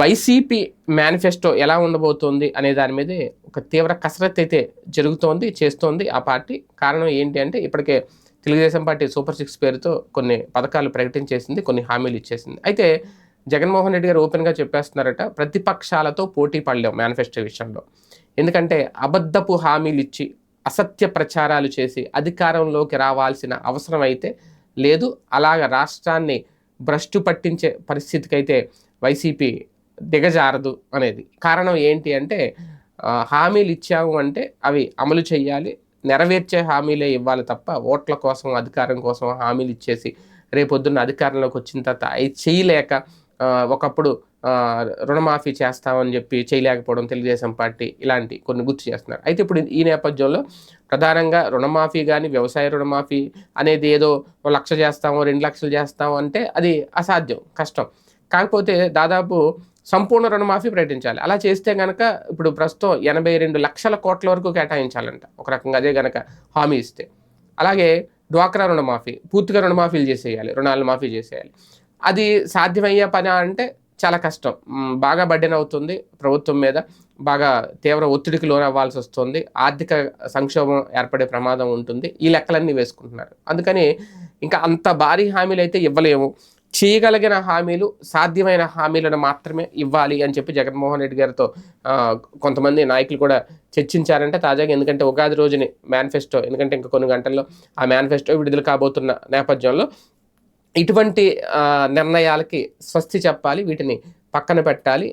YCP manifesto ఎలా ఉండబోతోంది అనే దాని మీదే ఒక తీవ్ర కసరత్తు అయితే జరుగుతోంది చేస్తోంది. ఆ పార్టీ కారణం ఏంటి అంటే ఇప్పటికే తెలుగుదేశం పార్టీ సూపర్ సిక్స్ పేరుతో కొన్ని పథకాలు ప్రకటించేసింది కొన్ని హామీలు ఇచ్చేసింది. అయితే జగన్మోహన్ రెడ్డి గారు ఓపెన్గా చెప్పేస్తున్నారట ప్రతిపక్షాలతో పోటీ పడలేం మేనిఫెస్టో విషయంలో. ఎందుకంటే అబద్ధపు హామీలు ఇచ్చి అసత్య ప్రచారాలు చేసి అధికారంలోకి రావాల్సిన అవసరం అయితే లేదు. అలాగ రాష్ట్రాన్ని భ్రష్టు పట్టించే పరిస్థితికి అయితే వైసీపీ దిగజారదు అనేది. కారణం ఏంటి అంటే హామీలు ఇచ్చాము అంటే అవి అమలు చేయాలి నెరవేర్చే హామీలే ఇవ్వాలి తప్ప ఓట్ల కోసం అధికారం కోసం హామీలు ఇచ్చేసి రేపొద్దున్న అధికారంలోకి వచ్చిన తర్వాత అవి చేయలేక ఒకప్పుడు రుణమాఫీ చేస్తామని చెప్పి చేయలేకపోవడం తెలుగుదేశం పార్టీ ఇలాంటి కొన్ని గుర్తు చేస్తున్నారు. అయితే ఇప్పుడు ఈ నేపథ్యంలో ప్రధానంగా రుణమాఫీ కానీ వ్యవసాయ రుణమాఫీ అనేది ఏదో లక్ష చేస్తాము రెండు లక్షలు చేస్తాము అంటే అది అసాధ్యం కష్టం. కాకపోతే దాదాపు సంపూర్ణ రుణమాఫీ ప్రకటించాలి. అలా చేస్తే కనుక ఇప్పుడు ప్రస్తుతం ఎనభై రెండు లక్షల కోట్ల వరకు కేటాయించాలంట. ఒక రకంగా అదే కనుక హామీ ఇస్తే. అలాగే డ్వాక్రా రుణమాఫీ పూర్తిగా రుణమాఫీలు చేసేయాలి రుణాలు మాఫీ చేసేయాలి. అది సాధ్యమయ్యే పని అంటే చాలా కష్టం. బాగా బడ్డెన్ అవుతుంది ప్రభుత్వం మీద. బాగా తీవ్ర ఒత్తిడికి లోనవ్వాల్సి వస్తుంది. ఆర్థిక సంక్షోభం ఏర్పడే ప్రమాదం ఉంటుంది. ఈ లెక్కలన్నీ వేసుకుంటున్నారు. అందుకని ఇంకా అంత భారీ హామీలు అయితే ఇవ్వలేము. చేయగలిగిన హామీలు సాధ్యమైన హామీలను మాత్రమే ఇవ్వాలి అని చెప్పి జగన్మోహన్ రెడ్డి గారితో కొంతమంది నాయకులు కూడా చర్చించారంటే తాజాగా ఎందుకంటే ఉగాది రోజుని మేనిఫెస్టో ఎందుకంటే ఇంకా కొన్ని గంటల్లో ఆ మేనిఫెస్టో విడుదల కాబోతున్న నేపథ్యంలో ఇటువంటి నిర్ణయాలకి స్వస్తి చెప్పాలి వీటిని పక్కన పెట్టాలి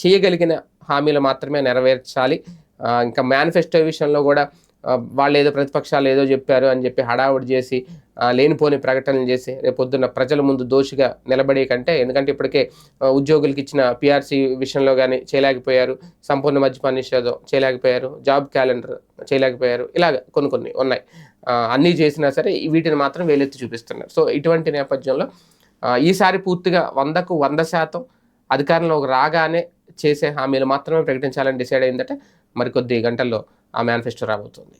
చేయగలిగిన హామీలు మాత్రమే నెరవేర్చాలి. ఇంకా మేనిఫెస్టో విషయంలో కూడా వాళ్ళు ఏదో ప్రతిపక్షాలు ఏదో చెప్పారు అని చెప్పి హడావుడి చేసి లేనిపోని ప్రకటనలు చేసి రేపొద్దున్న ప్రజల ముందు దోషిగా నిలబడే కంటే ఎందుకంటే ఇప్పటికే ఉద్యోగులకి ఇచ్చిన పిఆర్సీ విషయంలో కానీ చేయలేకపోయారు సంపూర్ణ మద్యపాన నిషేధం చేయలేకపోయారు జాబ్ క్యాలెండర్ చేయలేకపోయారు ఇలాగ కొన్ని కొన్ని ఉన్నాయి. అన్నీ చేసినా సరే వీటిని మాత్రం వేలెత్తి చూపిస్తున్నారు. సో ఇటువంటి నేపథ్యంలో ఈసారి పూర్తిగా వందకు వంద శాతం అధికారంలోకి రాగానే చేసే హామీలు మాత్రమే ప్రకటించాలని డిసైడ్ అయిందంటే. మరికొద్ది గంటల్లో ఆ మేనిఫెస్టో రాబోతుంది.